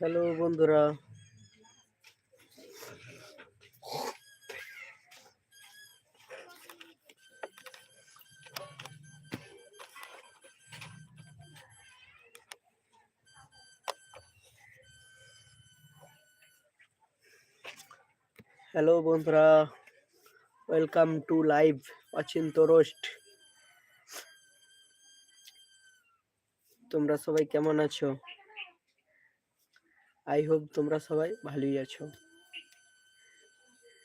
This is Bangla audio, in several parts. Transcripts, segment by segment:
হ্যালো বন্ধুরা। হ্যালো বন্ধুরা welcome to live Achinta roast. তোমরা সবাই কেমন আছো? আই হোপ তোমরা সবাই ভালোই আছো।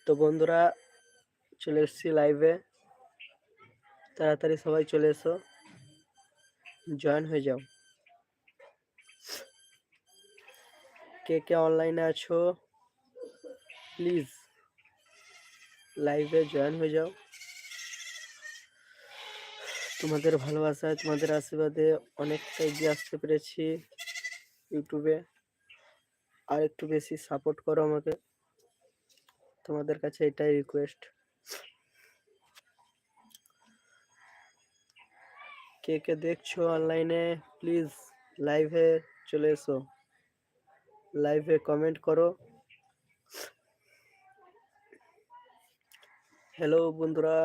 তো বন্ধুরা, চলে এসেছি লাইভে তাড়াতাড়ি সবাই চলে এসো। জয়েন হয়ে যাও। কে কে অনলাইনে আছো? প্লিজ লাইভে জয়েন হয়ে যাও। তোমাদের ভালোবাসায়, তোমাদের আশীর্বাদে অনেকটা এগিয়ে আসতে পেরেছি। ইউটিউবে আর একটু বেশি সাপোর্ট করো আমাকে। তোমাদের কাছে এটাই রিকোয়েস্ট কে কে দেখছ অনলাইনে প্লিজ লাইভে চলে এসো। লাইভে কমেন্ট করো। হ্যালো বন্ধুরা।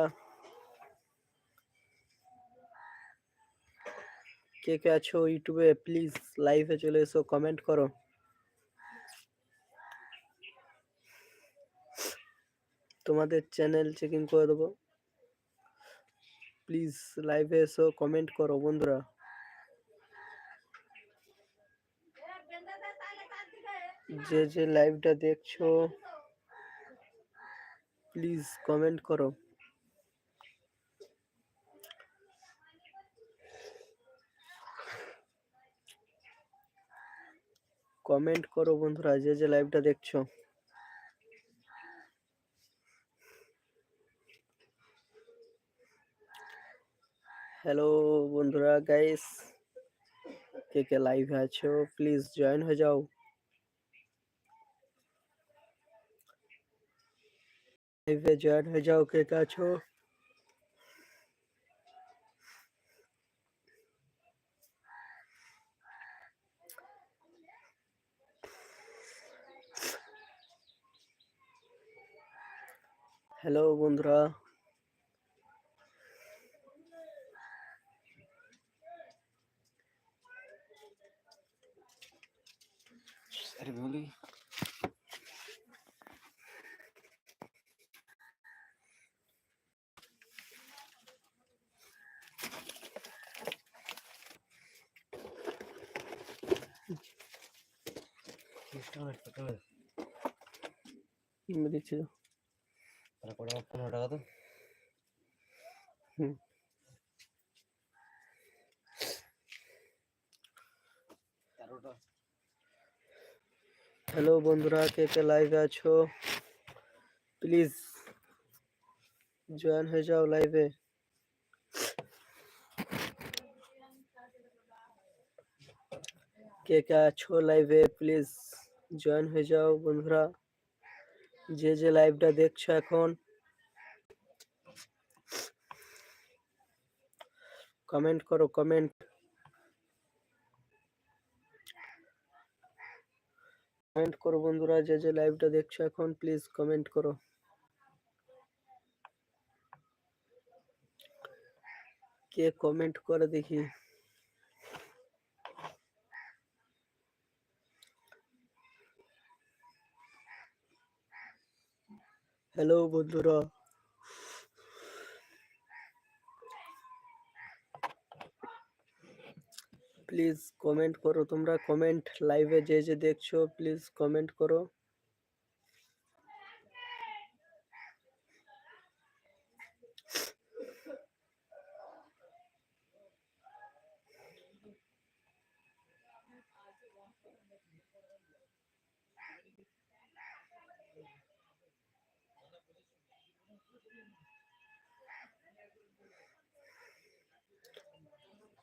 কে কে আছো ইউটিউবে প্লিজ লাইভে চলে এসো কমেন্ট করো। তোমাদের চ্যানেল চেকিং করে দেবো। প্লিজ লাইভে এসো কমেন্ট করো বন্ধুরা। যে যে লাইভটা দেখছ প্লিজ কমেন্ট করো। কমেন্ট করো বন্ধুরা, যে যে লাইভটা দেখছ। হ্যালো বন্ধুরা গাইস কে কে লাইভে আছো? প্লিজ জয়েন হয়ে যাও। লাইভে জয়েন হয়ে যাও, কে কে আছো? হ্যালো বন্ধুরা। சரி கோலி তারপরে পনেরো টাকা তো হুম তেরোটা হ্যালো বন্ধুরা, কে কে লাইভে আছো? প্লিজ জয়েন হয়ে যাও লাইভে কে কে আছো লাইভে প্লিজ জয়েন হয়ে যাও বন্ধুরা। যে যে লাইভটা দেখছ এখন কমেন্ট করো কমেন্ট কমেন্ট করো বন্ধুরা, যে যে লাইভটা দেখছ এখন প্লিজ কমেন্ট করো। কে কমেন্ট করে দেখি। হ্যালো বন্ধুরা। প্লিজ কমেন্ট করো তোমরা কমেন্ট লাইভে যে যে দেখছ প্লিজ কমেন্ট করো।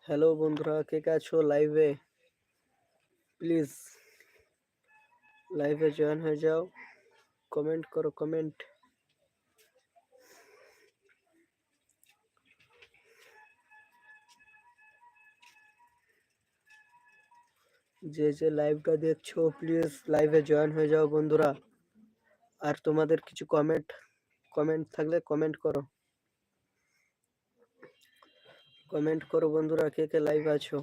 হ্যালো বন্ধুরা, কে কে আছো লাইভে প্লিজ লাইভে জয়েন হয়ে যাও। কমেন্ট করো কমেন্ট যে যে লাইভটা দেখছ প্লিজ লাইভে জয়েন হয়ে যাও বন্ধুরা। আর তোমাদের কিছু কমেন্ট কমেন্ট থাকলে কমেন্ট করো। কমেন্ট করো বন্ধুরা, কে কে লাইভ আছো?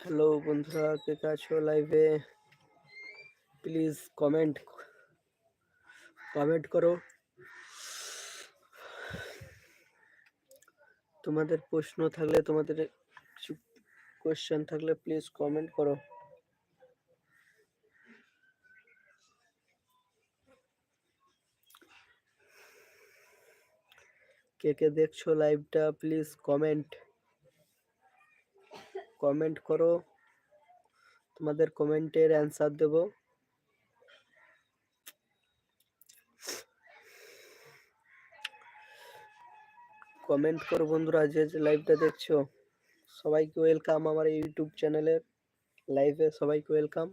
হ্যালো বন্ধুরা, কে কে আছো লাইভে প্লিজ কমেন্ট কমেন্ট করো। তোমাদের প্রশ্ন থাকলে, তোমাদের কিছু কোয়েশ্চেন থাকলে প্লিজ কমেন্ট করো। কে কে দেখছ লাইভটা প্লিজ কমেন্ট কমেন্ট করো। তোমাদের কমেন্টের অ্যান্সার দেব। কমেন্ট করো বন্ধুরা, যে যে লাইভটা দেখছ। সবাইকে ওয়েলকাম আমার ইউটিউব চ্যানেলের লাইভে সবাইকে welcome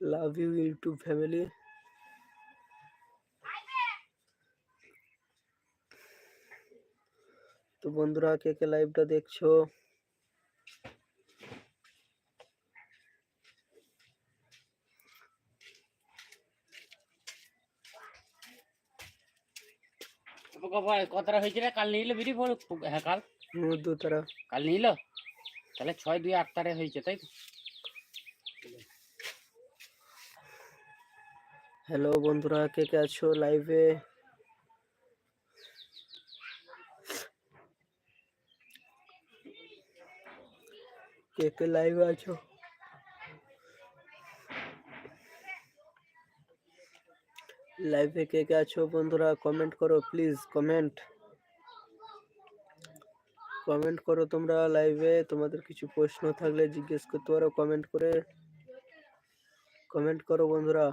love you YouTube family তো বন্ধুরা কে কে লাইভটা দেখছ? কতটা হয়েছিল কাল নিল বিড়ি বল হ্যাঁ কাল? মধু তারা কাল নিল তাহলে ছয় দুই আট তারে হয়েছে তাই তো? হ্যালো বন্ধুরা কে কে আছো লাইভে কে কে লাইভে আছো লাইভে কে কে আছো বন্ধুরা কমেন্ট করো প্লিজ কমেন্ট কমেন্ট করো তোমরা লাইভে তোমাদের কিছু প্রশ্ন থাকলে জিজ্ঞেস করতে পারো কমেন্ট করে কমেন্ট করো বন্ধুরা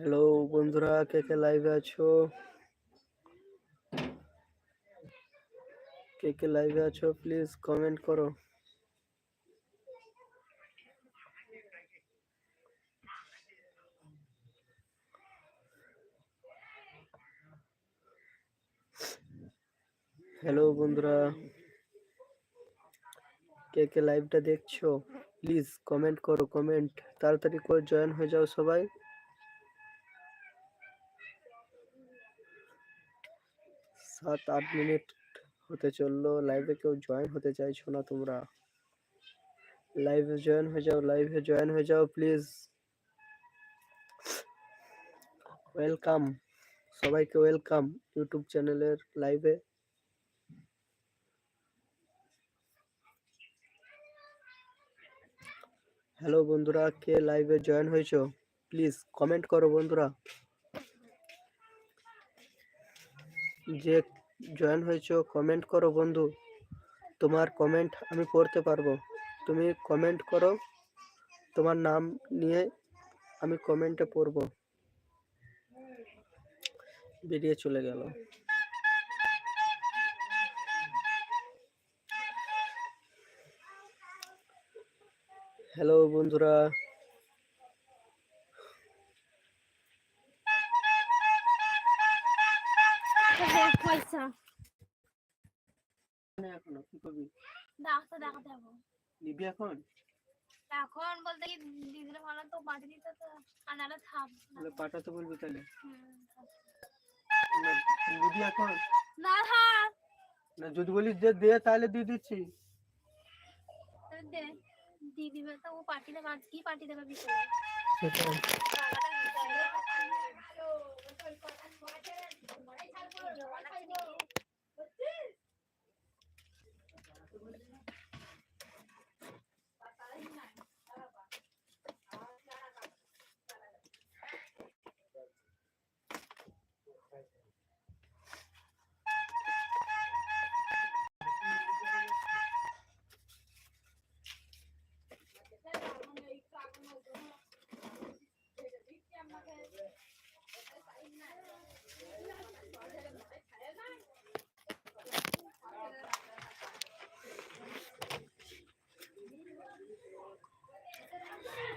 হ্যালো বন্ধুরা, কে কে লাইভে আছো? কে কে লাইভে আছো প্লিজ কমেন্ট করো। হ্যালো বন্ধুরা, কে কে লাইভটা দেখছ? প্লিজ কমেন্ট করো কমেন্ট তাড়াতাড়ি করে জয়েন হয়ে যাও সবাই। সাত আট মিনিট হতে চলল। লাইভে কেউ জয়েন হতে চাইছো না তোমরা? লাইভে জয়েন হয়ে যাও লাইভে জয়েন হয়ে যাও প্লিজ ওয়েলকাম সবাইকে ওয়েলকাম ইউটিউব চ্যানেলের লাইভে হ্যালো বন্ধুরা, কে লাইভে জয়েন হয়েছো? প্লিজ কমেন্ট করো বন্ধুরা। যে জয়েন হয়েছো কমেন্ট করো বন্ধু। তোমার কমেন্ট আমি পড়তে পারব। তুমি কমেন্ট করো, তোমার নাম নিয়ে আমি কমেন্টে পড়ব। বেরিয়ে চলে গেল। হ্যালো বন্ধুরা। পয়সা এখনও কি করবি? ডাক্তার দেখাতে হবে নিবি এখন? এখন বলতে কি দিদির ভালো তো বাড়ি দিতে তো আনালে থাম। তাহলে পাঠাতে বলবি তাহলে। হুম, থাম। না, নিবি এখন? না না যদি বলিস যে দে তাহলে দিয়ে দিচ্ছি। দিদি তো ও পার্টি দেবে আজ কি পার্টি দেবে বিকেলে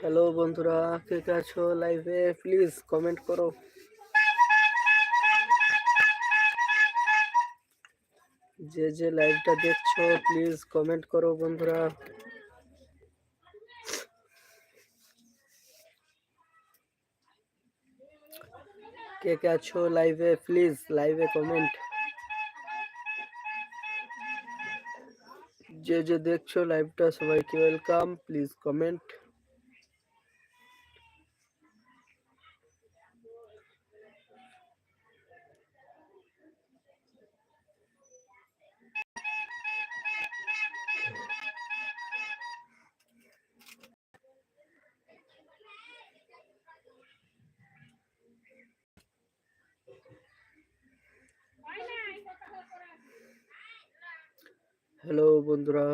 হ্যালো বন্ধুরা, কে কে আছো লাইভে প্লিজ কমেন্ট করো। যে যে লাইভটা দেখছ প্লিজ কমেন্ট করো বন্ধুরা। কে কে আছো লাইভে প্লিজ লাইভে কমেন্ট যে যে দেখছ লাইভটা সবাইকে ওয়েলকাম প্লিজ কমেন্ট হ্যালো বন্ধুরা।